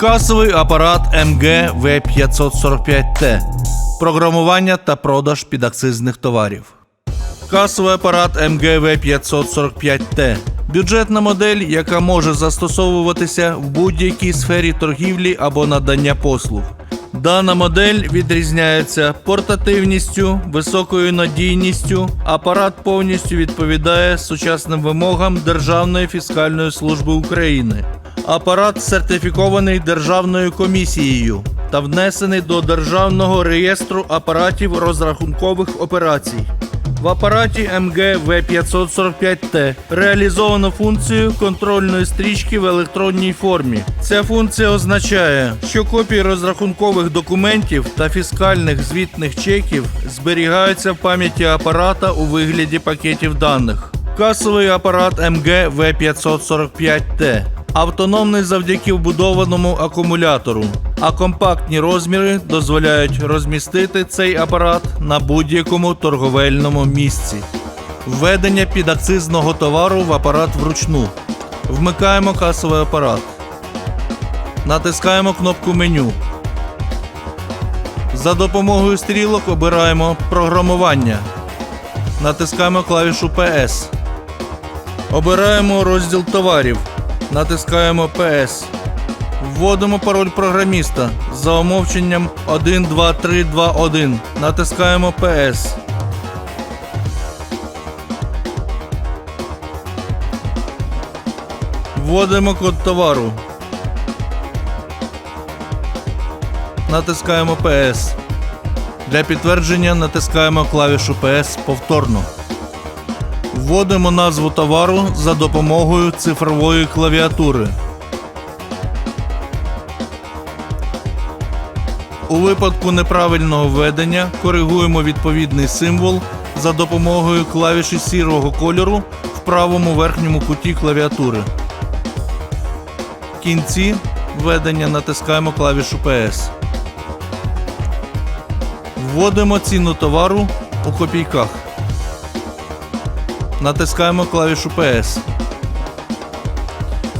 Касовий апарат МГ В545Т. Програмування та продаж підакцизних товарів. Касовий апарат МГВ 545Т. Бюджетна модель, яка може застосовуватися в будь-якій сфері торгівлі або надання послуг. Дана модель відрізняється портативністю, високою надійністю. Апарат повністю відповідає сучасним вимогам Державної фіскальної служби України. Апарат сертифікований Державною комісією та внесений до Державного реєстру апаратів розрахункових операцій. В апараті МГ В545Т реалізовано функцію контрольної стрічки в електронній формі. Ця функція означає, що копії розрахункових документів та фіскальних звітних чеків зберігаються в пам'яті апарата у вигляді пакетів даних. Касовий апарат МГ В545Т автономний завдяки вбудованому акумулятору, а компактні розміри дозволяють розмістити цей апарат на будь-якому торговельному місці. Введення підакцизного товару в апарат вручну. Вмикаємо касовий апарат. Натискаємо кнопку меню. За допомогою стрілок обираємо програмування. Натискаємо клавішу PS. Обираємо розділ товарів. Натискаємо PS. Вводимо пароль програміста за умовченням 12321. Натискаємо PS. Вводимо код товару. Натискаємо PS. Для підтвердження натискаємо клавішу PS повторно. Вводимо назву товару за допомогою цифрової клавіатури. У випадку неправильного введення коригуємо відповідний символ за допомогою клавіші сірого кольору в правому верхньому куті клавіатури. В кінці введення натискаємо клавішу PS. Вводимо ціну товару у копійках. Натискаємо клавішу PS.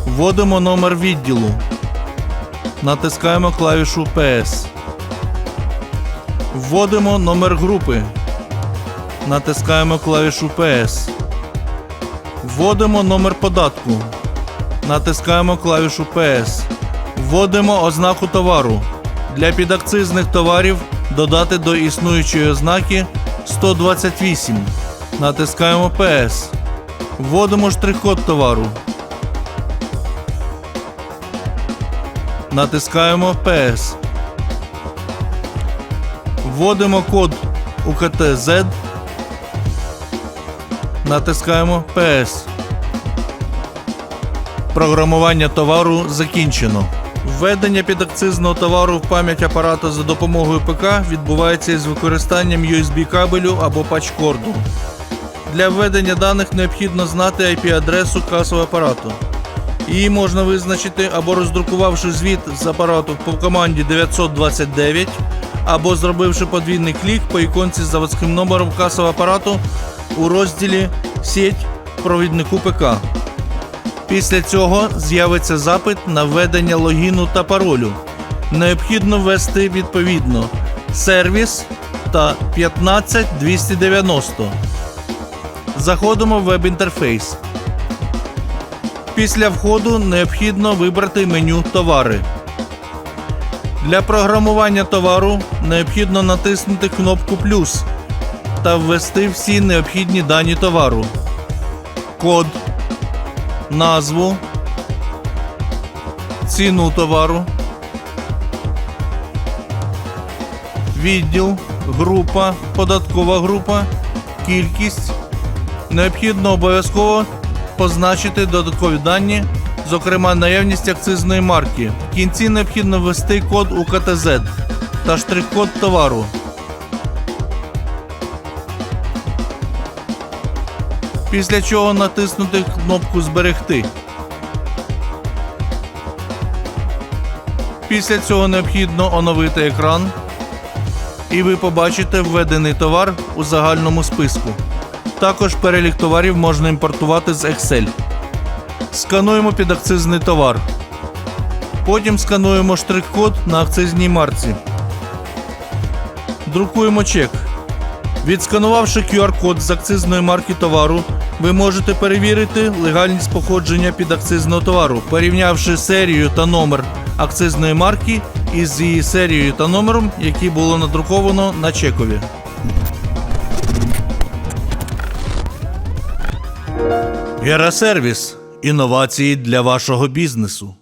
Вводимо номер відділу. Натискаємо клавішу PS. Вводимо номер групи. Натискаємо клавішу PS. Вводимо номер податку. Натискаємо клавішу PS. Вводимо ознаку товару. Для підакцизних товарів додати до існуючої ознаки 128. Натискаємо PS. Вводимо штрих-код товару. Натискаємо PS. Вводимо код УКТ-Z. Натискаємо PS. Програмування товару закінчено. Введення підакцизного товару в пам'ять апарату за допомогою ПК відбувається із використанням USB кабелю або пач-корду. Для введення даних необхідно знати IP-адресу касового апарату. Її можна визначити або роздрукувавши звіт з апарату по команді 929, або зробивши подвійний клік по іконці з заводським номером касового апарату у розділі Сеть провіднику ПК. Після цього з'явиться запит на введення логіну та паролю. Необхідно ввести відповідно сервіс та 15290. Заходимо в веб-інтерфейс. Після входу необхідно вибрати меню Товари. Для програмування товару необхідно натиснути кнопку плюс та ввести всі необхідні дані товару. Код, назву, ціну товару, відділ, група, податкова група, кількість. Необхідно обов'язково позначити додаткові дані, зокрема наявність акцизної марки. В кінці необхідно ввести код УКТЗ та штрих-код товару. Після чого натиснути кнопку Зберегти. Після цього необхідно оновити екран, і ви побачите введений товар у загальному списку. Також перелік товарів можна імпортувати з Excel. Скануємо підакцизний товар. Потім скануємо штрих-код на акцизній марці. Друкуємо чек. Відсканувавши QR-код з акцизної марки товару, ви можете перевірити легальність походження підакцизного товару, порівнявши серію та номер акцизної марки із її серією та номером, які було надруковано на чекові. Гера Сервіс. Інновації для вашого бізнесу.